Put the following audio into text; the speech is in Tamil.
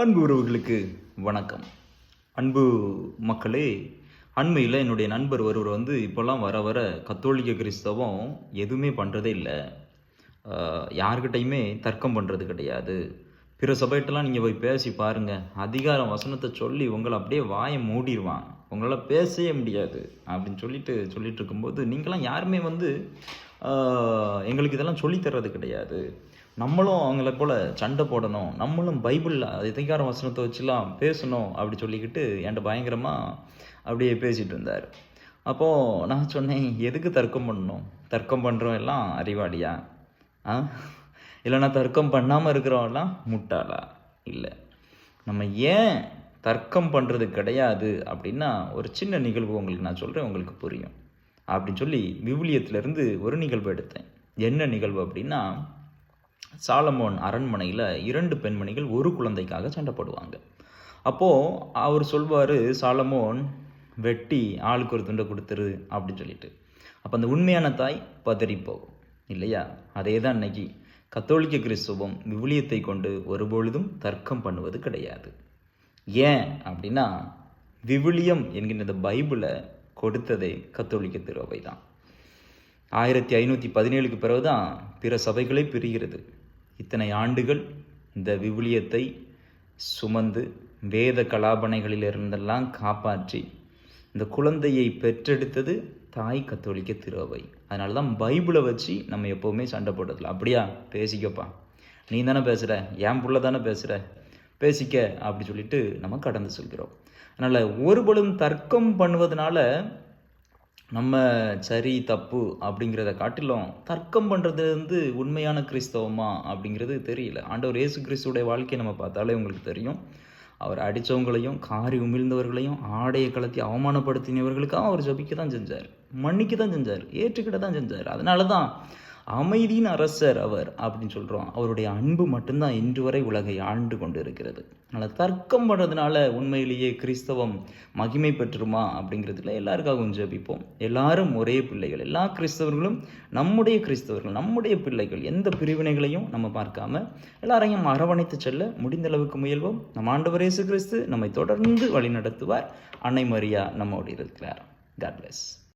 அன்பு உறவுகளுக்கு வணக்கம். அன்பு மக்களே அண்மையில் என்னுடைய நண்பர் ஒருவர் வந்து இப்போல்லாம் வர வர கத்தோலிக்க கிறிஸ்தவம் எதுவுமே பண்ணுறதே இல்லை. யார்கிட்டையுமே தர்க்கம் பண்ணுறது கிடையாது. பிற சபைட்டெல்லாம் நீங்கள் போய் பேசி பாருங்கள் அதிகாரம் வசனத்தை சொல்லி உங்களை அப்படியே வாயை மூடிடுவான் உங்களால் பேசவே முடியாது அப்படின்னு சொல்லிட்டு சொல்லிட்டு இருக்கும்போது நீங்களாம் யாருமே வந்து எங்களுக்கு இதெல்லாம் சொல்லித் தர்றது கிடையாது. நம்மளும் அவங்கள போல சண்டை போடணும் நம்மளும் பைபிளில் அதிகார வசனத்தை வச்சுலாம் பேசணும் அப்படி சொல்லிக்கிட்டு என்கிட்ட பயங்கரமாக அப்படியே பேசிகிட்டு இருந்தார். அப்போது நான் சொன்னேன் எதுக்கு தர்க்கம் பண்ணணும்? தர்க்கம் பண்ணுறோம் எல்லாம் அறிவாளியா? ஆ? இல்லைனா தர்க்கம் பண்ணாமல் இருக்கிறவெல்லாம் முட்டாளா? இல்லை. நம்ம ஏன் தர்க்கம் பண்ணுறது கிடையாது? அப்படின்னா ஒரு சின்ன நிகழ்வு உங்களுக்கு நான் சொல்கிறேன் உங்களுக்கு புரியும். அப்படின்னு சொல்லி விவிலியத்திலிருந்து ஒரு நிகழ்வு எடுத்தேன். என்ன நிகழ்வு அப்படின்னா சாலமோன் அரண்மனையில் இரண்டு பெண்மணிகள் ஒரு குழந்தைக்காக சண்டை போடுவாங்க. அப்போது அவர் சொல்வார் சாலமோன் வெட்டி ஆளுக்கு ஒரு துண்டை கொடுத்துரு அப்படின்னு சொல்லிட்டு. அப்போ அந்த உண்மையான தாய் பதறி போகும் இல்லையா? அதே தான் இன்னைக்கு கத்தோலிக்க கிறிஸ்துவம் விவிலியத்தை கொண்டு ஒருபொழுதும் தர்க்கம் பண்ணுவது கிடையாது. ஏன் அப்படின்னா விவிலியம் என்கின்ற இந்த பைபிளை கொடுத்ததே கத்தோலிக்க திருவை தான் ஆயிரத்தி ஐநூற்றி பதினேழுக்கு பிறகு தான் பிற சபைகளே பிரிகிறது. இத்தனை ஆண்டுகள் இந்த விவிலியத்தை சுமந்து வேத கலாபனைகளிலிருந்தெல்லாம் காப்பாற்றி இந்த குழந்தையை பெற்றெடுத்தது தாய் கத்தோலிக்க திருவை. அதனால தான் பைபிளை வச்சு நம்ம எப்போவுமே சண்டை போடுறதில்ல. அப்படியா? பேசிக்கப்பா. நீ தானே பேசுகிற என் புள்ள தானே பேசுகிற பேசிக்க அப்படி சொல்லிட்டு நம்ம கடந்து சொல்கிறோம். அதனால் ஒருபடும் தர்க்கம் பண்ணுவதனால நம்ம சரி தப்பு அப்படிங்கிறத காட்டிலும் தர்க்கம் பண்ணுறது வந்து உண்மையான கிறிஸ்தவமா அப்படிங்கிறது தெரியல. ஆண்டவர் இயேசு கிறிஸ்துவோடைய வாழ்க்கையை நம்ம பார்த்தாலே உங்களுக்கு தெரியும். அவர் அடித்தவங்களையும் காரி உமிழ்ந்தவர்களையும் ஆடையை கலத்தி அவமானப்படுத்தினவர்களுக்காக அவர் ஜபிக்க தான் செஞ்சார். மன்னிக்க தான் செஞ்சார். ஏற்றுக்கிட்ட தான் செஞ்சார். அதனால தான் அமைதியின் அரசர் அவர் அப்படின்னு சொல்கிறோம் அவருடைய அன்பு மட்டும்தான் இன்று வரை உலகை ஆண்டு கொண்டு இருக்கிறது அதனால் தர்க்கம் பண்ணுறதுனால உண்மையிலேயே கிறிஸ்தவம் மகிமை பெற்றுமா அப்படிங்கிறதுல எல்லாருக்காகவும் ஜெபிப்போம். எல்லாரும் ஒரே பிள்ளைகள். எல்லா கிறிஸ்தவர்களும் நம்முடைய கிறிஸ்தவர்கள் நம்முடைய பிள்ளைகள். எந்த பிரிவினைகளையும் நம்ம பார்க்காம எல்லாரையும் அரவணைத்து செல்ல முடிந்த அளவுக்கு முயல்வோம். நம் ஆண்டவர் இயேசு கிறிஸ்து நம்மை தொடர்ந்து வழிநடத்துவார். அன்னை மரியா நம்மோடு இருக்கிறார். God plus